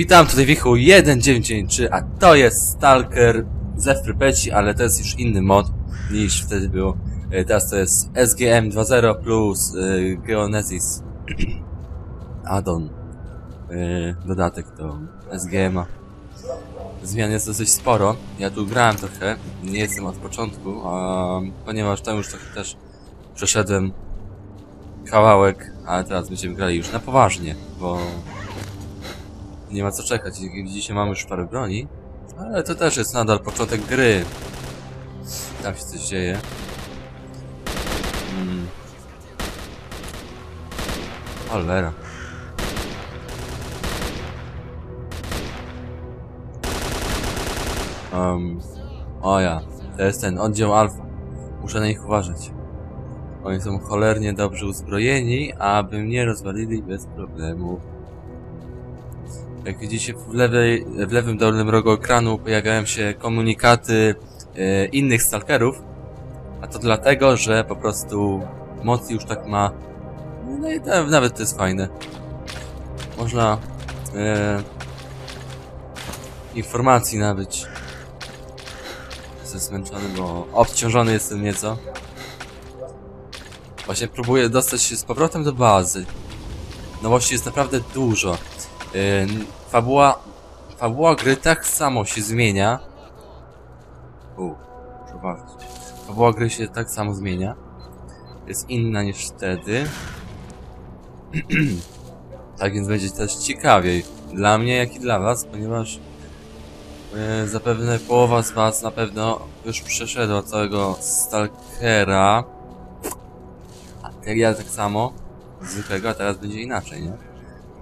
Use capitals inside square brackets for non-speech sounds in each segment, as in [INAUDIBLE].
Witam, tutaj Wichu 1993, a to jest Stalker ze Frypeci, ale to jest już inny mod niż wtedy było. E, Teraz to jest SGM 2.0 plus e, Geonesis [CLEARS THROAT] addon, e, dodatek do SGM-a. Zmian jest dosyć sporo. Ja tu grałem trochę, nie jestem od początku, a, ponieważ tam już trochę też przeszedłem kawałek, ale teraz będziemy grali już na poważnie, bo nie ma co czekać. Widzicie, mamy już parę broni, ale to też jest nadal początek gry. Tam się coś dzieje. Hmm. Cholera. Um, o ja, to jest ten oddział alfa. Muszę na nich uważać. Oni są cholernie dobrze uzbrojeni, aby mnie rozwalili bez problemu. Jak widzicie w, lewej, w lewym dolnym rogu ekranu pojawiają się komunikaty e, innych stalkerów, a to dlatego, że po prostu moc już tak ma. No i to, nawet to jest fajne. Można e, informacji nabyć. Jestem zmęczony, bo obciążony jestem nieco. Właśnie próbuję dostać się z powrotem do bazy. Nowości jest naprawdę dużo. Yy, fabuła, fabuła gry tak samo się zmienia. U, uważać. Fabuła gry się tak samo zmienia. Jest inna niż wtedy. [CLEARS THROAT] tak więc będzie też ciekawiej. Dla mnie, jak i dla was, ponieważ yy, zapewne połowa z was na pewno już przeszedła całego Stalkera. Jak ja tak samo, zwykłego, a teraz będzie inaczej, nie?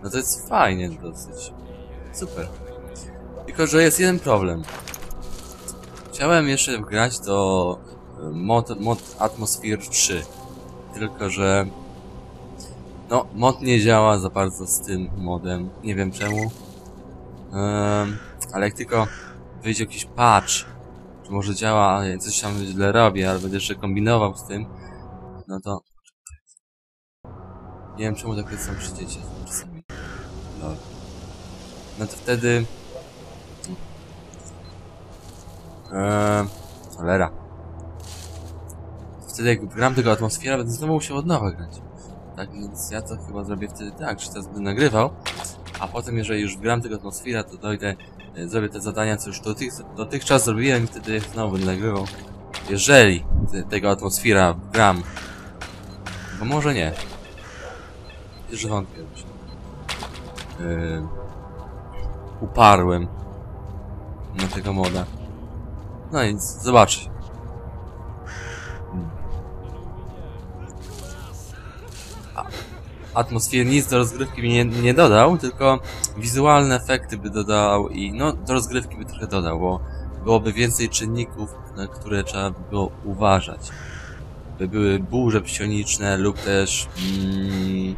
No to jest fajnie dosyć. Super. Tylko, że jest jeden problem. Chciałem jeszcze grać do e, mod, mod Atmosphere 3. Tylko, że no, mod nie działa za bardzo z tym modem. Nie wiem czemu. Um, ale jak tylko wyjdzie jakiś patch, czy może działa, ale coś tam źle robię, ale będę jeszcze kombinował z tym, no to nie wiem czemu takie są przy dzieciach czasami. Lol. No to wtedy... Eee, cholera. Wtedy jak gram tego atmosfera, będę znowu musiał od nowa grać. Tak więc ja to chyba zrobię wtedy tak, że teraz będę nagrywał, a potem jeżeli już gram tego atmosfera, to dojdę, e, zrobię te zadania, co już dotych, dotychczas zrobiłem i wtedy znowu będę nagrywał. Jeżeli te, tego atmosfera gram. Bo może nie. Że wątpię. Yy, uparłem na tego moda. No nic, zobaczcie. A- Atmosfery nic do rozgrywki mi nie, nie dodał, tylko wizualne efekty by dodał i no do rozgrywki by trochę dodał, bo byłoby więcej czynników, na które trzeba by było uważać. By były burze psioniczne lub też mm,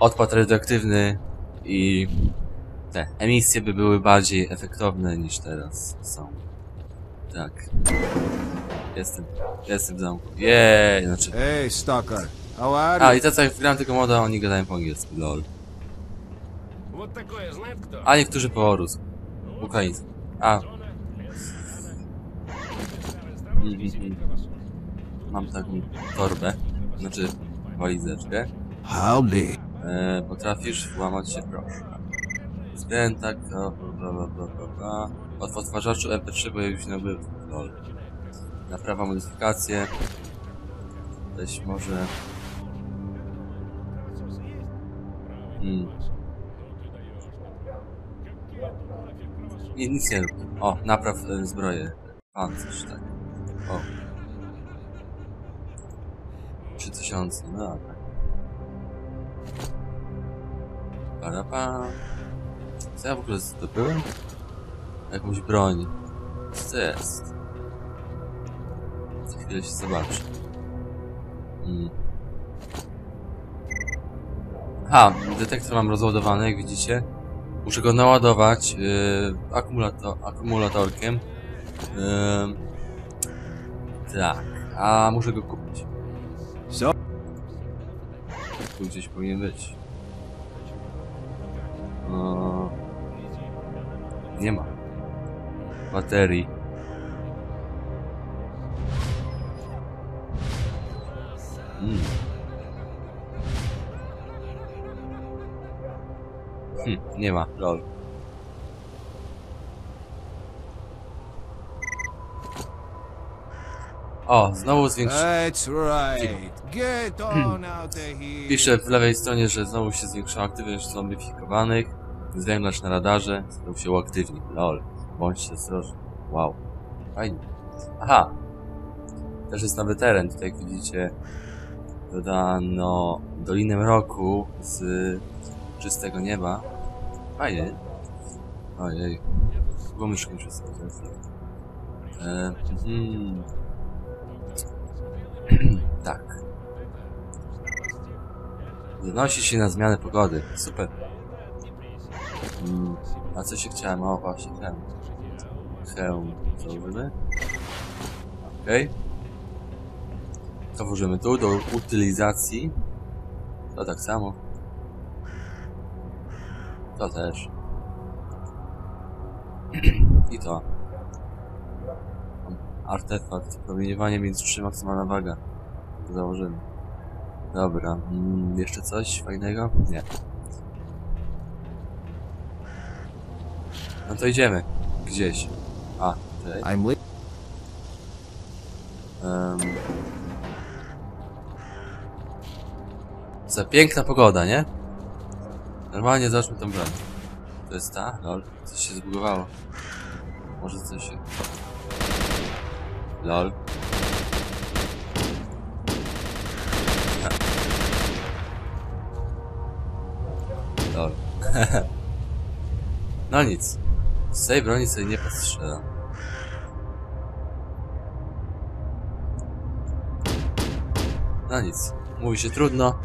odpad radioaktywny i te emisje by były bardziej efektowne niż teraz są. Tak. Jestem, jestem w zamku. Jej, znaczy... Hey, stalker. How are you? A, i to jak wgram tylko moda, oni gadają po angielsku, lol. A niektórzy po rusku. Ukraińsku. A. Mm -hmm. Mam taką torbę, znaczy walizeczkę. Howdy. E, potrafisz włamać się, proszę. Zgręta, bla bla bla bla bla bla. Od odtwarzaczu MP3 pojawił się nowy lol. Naprawa, modyfikacje. Weź może... Hmm. Nie, nic nie rób. O, napraw e, zbroję. Pancerz, tak. O. 3000, no dobra. Parapa. Co ja w ogóle zdobyłem? Jakąś broń. Co jest? Za chwilę się zobaczy. Hmm. Ha, detektor mam rozładowany, jak widzicie. Muszę go naładować yy, akumulator, akumulatorkiem. Yy, tak, a muszę go kupić. So, Tu gdzieś powinien być. Nie ma. Baterii. Mm. Hm, nie ma, lol. O, znowu zwiększy... That's right. Get on out of here. Pisze w lewej stronie, że znowu się zwiększyła aktywność Zwęglacz na radarze stał się uaktywni. Lol. Bądźcie ostrożni. Wow. Fajnie. Aha. Też jest nowy teren. Tutaj jak widzicie dodano Dolinę Mroku z czystego nieba. Fajnie. Ojej. Myszkę muszę sobie zreset. E, mhm. [CLEARS THROAT] tak. Zanosi się na zmianę pogody. Super. Mm, a co się chciałem? O, właśnie, hełm. Hełm. Założymy. Okej. To włożymy tu, do utylizacji. To tak samo. To też. [CLEARS THROAT] I to. Artefakt. Promieniowanie minus 3 maksymalna waga. Założymy. Dobra, mm, jeszcze coś fajnego? Nie. No to idziemy. Gdzieś. A, tutaj. I'm li-. Za piękna pogoda, nie? Normalnie zobaczmy tą broń. To jest ta? Lol. Coś się zbugowało. Może coś się... Lol. Lol. [LAUGHS] no nic. Z tej broni sobie nie postrzelam. No nic. Mówi się trudno.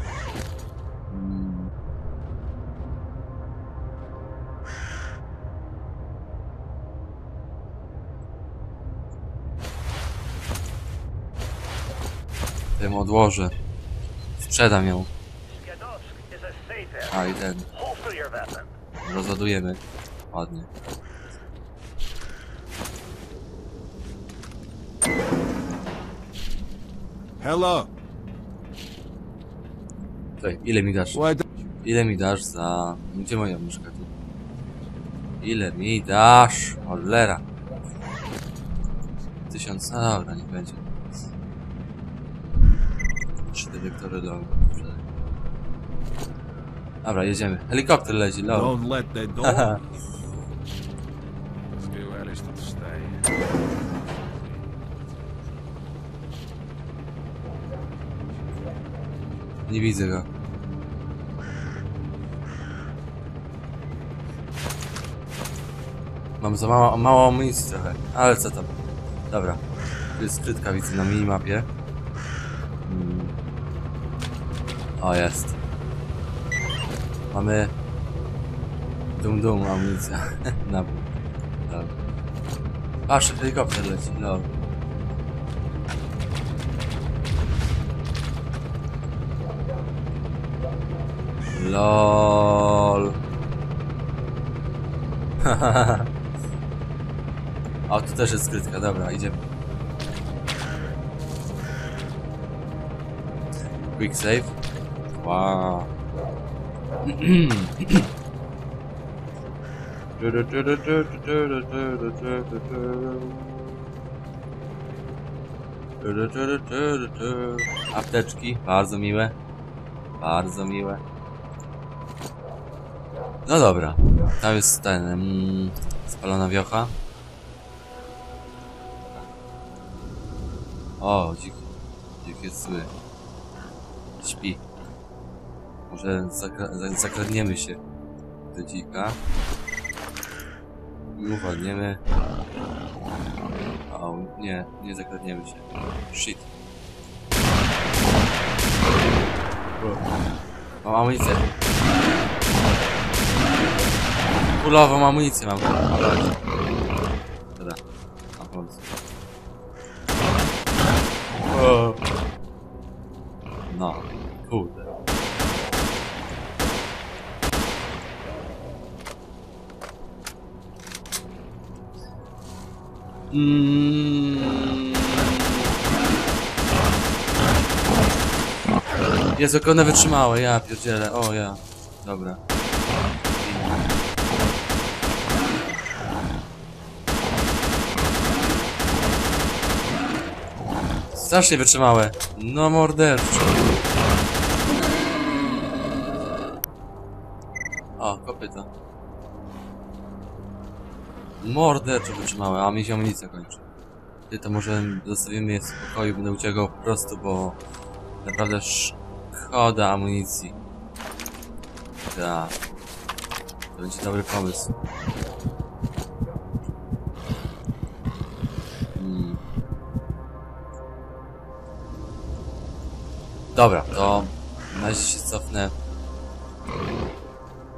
Tym odłożę. Sprzedam ją. A i ten. Rozładujemy. Ładnie. Hello. Tutaj, ile mi dasz? Ile mi dasz za... Gdzie moja myszka tu? Ile mi dasz? Cholera. Tysiąc... No dobra, niech będzie. Trzy dyrektory do... Dobra, jedziemy. Helikopter leci, lol. Don't let the [LAUGHS] door. Nie widzę go. Mam za mało, mało amunicji trochę, ale co tam. Dobra. Tu jest skrytka, widzę na minimapie. Mm. O, jest. Mamy... Dum dum amunicja. [LAUGHS] na Dobra. Patrz, helikopter leci, lol. LOL. [LAUGHS] o, tu też jest skrytka, dobra, idziemy. Quick save. Wow. [CLEARS THROAT] Apteczki, bardzo miłe. Bardzo miłe. No dobra, tam jest ten, mm, spalona wiocha. O, dzik, dzik jest zły. Śpi. Może zakra za- zakradniemy się do dzika. I uwolniemy. O, nie, nie zakradniemy się. Shit. Mam amunicję. Kulową amunicję mam. Dobra. No, kurde. Mm. Jezu, jak one wytrzymały, ja pierdzielę, o ja. Dobra. Strasznie wytrzymałe. No mordercze. O, kopyto. Mordercze wytrzymałe, a mi się amunicja kończy. Ty to może zostawimy je w spokoju, będę uciekał po prostu, bo naprawdę szkoda amunicji. Tak. To będzie dobry pomysł. Dobra, to na razie się cofnę.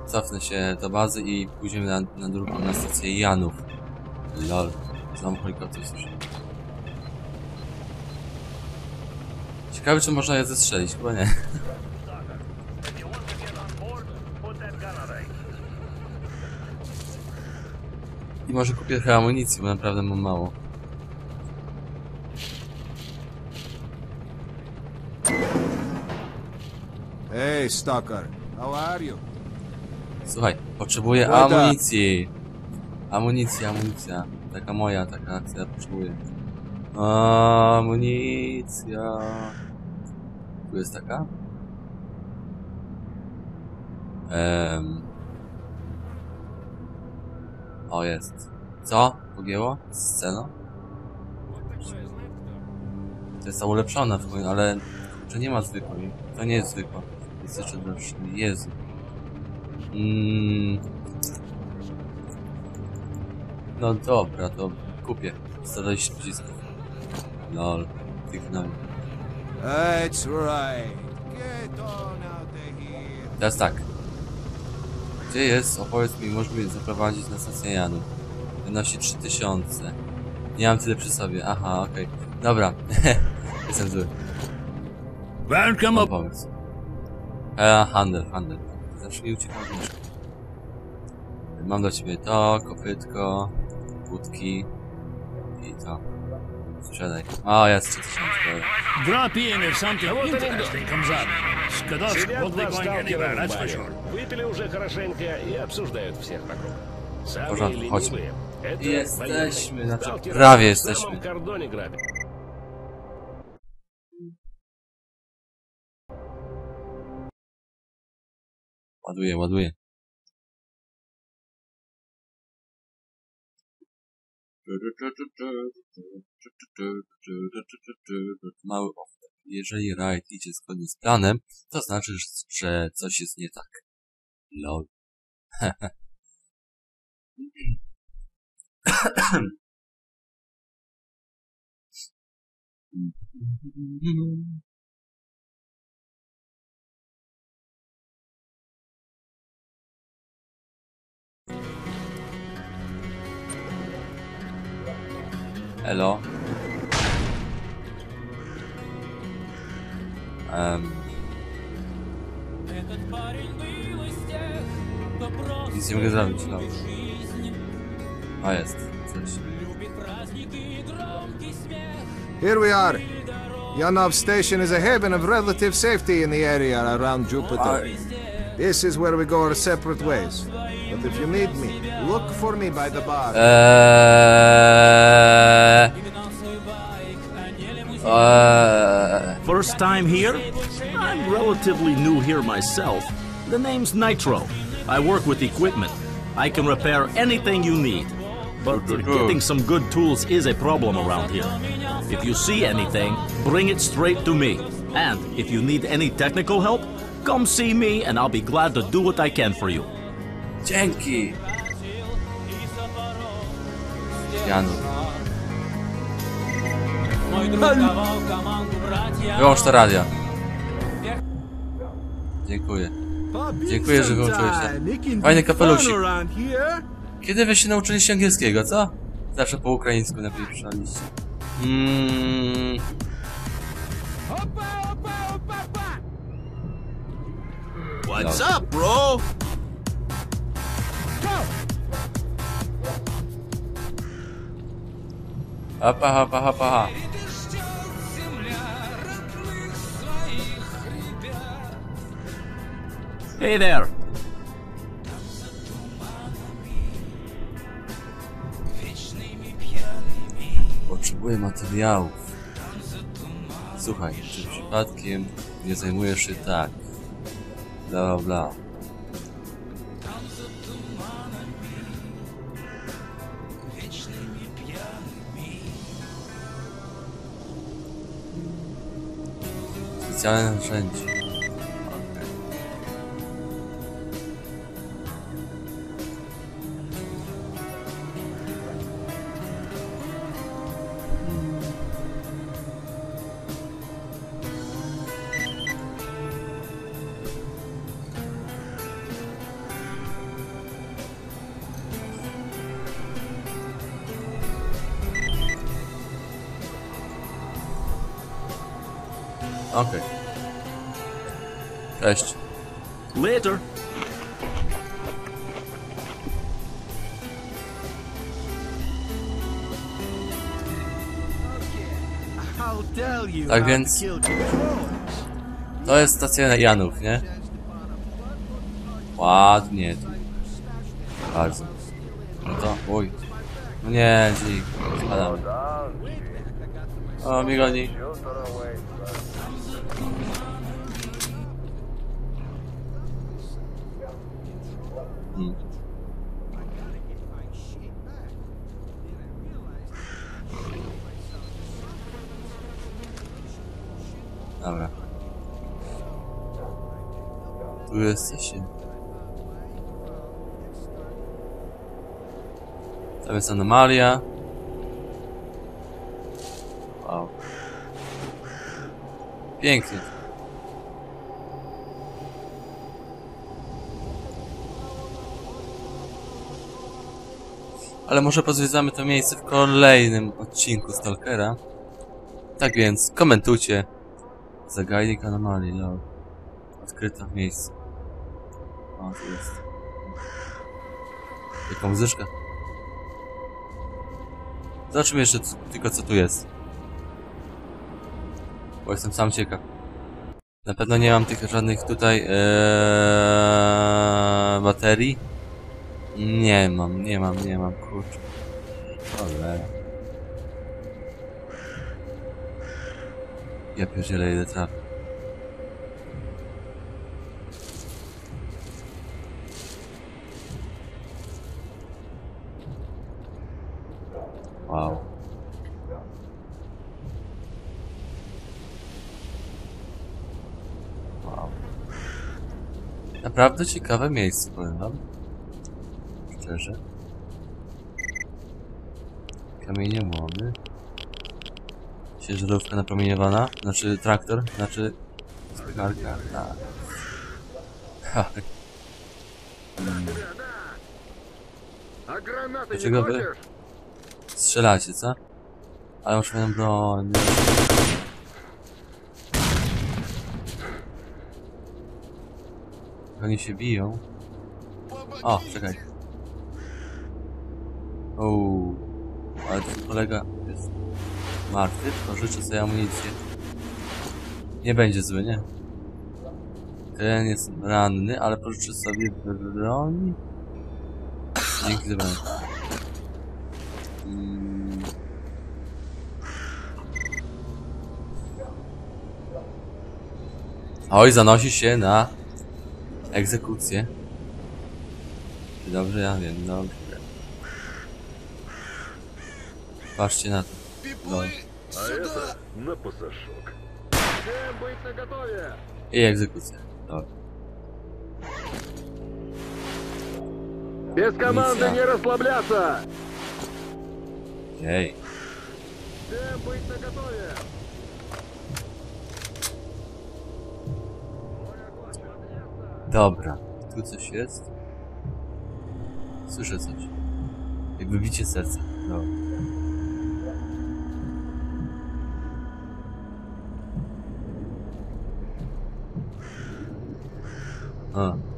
Cofnę się do bazy i pójdziemy na, na drugą, na stację Janów. Lol, znam helikopter słyszę. Ciekawe czy można je zestrzelić, chyba nie. I może kupię trochę amunicji, bo naprawdę mam mało. Hey, Stalker. How are you? Słuchaj, potrzebuję amunicji. Amunicja, amunicja. Taka moja, taka akcja, potrzebuję. Amunicja. Tu jest taka? Ehm. O, jest. Co? Pogięło? Scena? To jest ta ulepszona w końcu, ale że nie ma zwykłej. To nie jest zwykła. Jeszcze droższy. Jezu. Mm. No dobra, to kupię. 120 przycisków. Lol. Kliknąłem. That's right. Get on out of here. Teraz tak. Gdzie jest? Opowiedz mi, możesz mnie zaprowadzić na stację Janu. Wynosi 3000. Nie mam tyle przy sobie. Aha, okej. Dobra. [LAUGHS] Jestem zły. Welcome up. pomysł. E, handel, handel. Zacznij uciekać. Mam do ciebie to, kopytko, budki i to. Sprzedaj. O, jest 3000. dobra. Drop in if something interesting comes up. Skadosk Сидят won't be два going сталкера anywhere, в that's for баре. sure. Выпили уже хорошенько и обсуждают всех вокруг. Самые Пожалуйста, хоть. ленивые — это Jesteśmy, военные. znaczy Сталкеры prawie на самом jesteśmy. Ładuję, ładuję. Mały off. Jeżeli rajd idzie zgodnie z planem, to znaczy, że coś jest nie tak. Lol. [LAUGHS] [LAUGHS] [LAUGHS] Hello. Um. Nic nie mogę zrobić. A jest. Here we are. Yanov Station is a haven of relative safety in the area around Jupiter. I this is where we go our separate ways. But if you need me, look for me by the bar. Uh, uh. First time here? I'm relatively new here myself. The name's Nitro. I work with equipment. I can repair anything you need. But getting some good tools is a problem around here. If you see anything, bring it straight to me. And if you need any technical help, Come see me and I'll be glad to do what I can for you. Dzięki! Janu. Wyłącz to radio. Dziękuję. Dziękuję, że wyłączyłeś się. Fajny kapelusik. Kiedy wy się nauczyliście angielskiego, co? Zawsze po ukraińsku najpierw przynajmniej. Mmm... What's up, bro? Hapa, hapa, hapa, ha. Hey there. Potrzebuję materiałów. Słuchaj, czy przypadkiem nie zajmujesz się tak? Bla, bla. Specjalne narzędzie. Okej. Cześć. Later. Tak więc to jest stacja Janów, nie? Ładnie. Bardzo. No to, uj. No nie, dzik. Spadamy. O, mi goni. Hmm. Dobra. Tu jesteście. Tam jest anomalia. Pięknie. Ale może pozwiedzamy to miejsce w kolejnym odcinku Stalkera. Tak więc, komentujcie. Zagajnik anomalii, lol. Odkryta w miejscu. O, tu jest. Jaka muzyczka. Zobaczymy jeszcze tylko co tu jest. Bo jestem sam ciekaw. Na pewno nie mam tych żadnych tutaj ee, baterii. Nie mam, nie mam, nie mam, kurczę. Cholera. Ja pierdzielę ile traf. naprawdę ciekawe miejsce, powiem wam. Szczerze. Kamienie młody. Ciężarówka napromieniowana, znaczy traktor, znaczy... Spikarka, tak. Ha. Dlaczego wy... Strzelacie, co? Ale muszę miałem broń. Oni się biją. O, czekaj. Uuu. Ale ten kolega jest martwy, pożyczę sobie amunicję. Nie będzie zły, nie? Ten jest ranny, ale pożyczę sobie broń. Dzięki za broń. Mm. Oj, zanosi się na egzekucję. Dobrze, ja wiem, dobrze. Patrzcie na to. No. А это на пасашок. Всем быть наготове! I egzekucja. Dobra. Без команды не расслабляться! Jej. Всем быть наготове! Dobra. Tu coś jest? Słyszę coś. Jakby bicie serca. Dobra. A.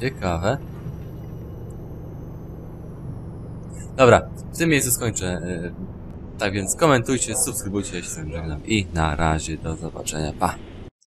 Ciekawe. Dobra, w tym miejscu skończę. e, Tak więc komentujcie, subskrybujcie, wami żegnam i na razie, do zobaczenia, pa!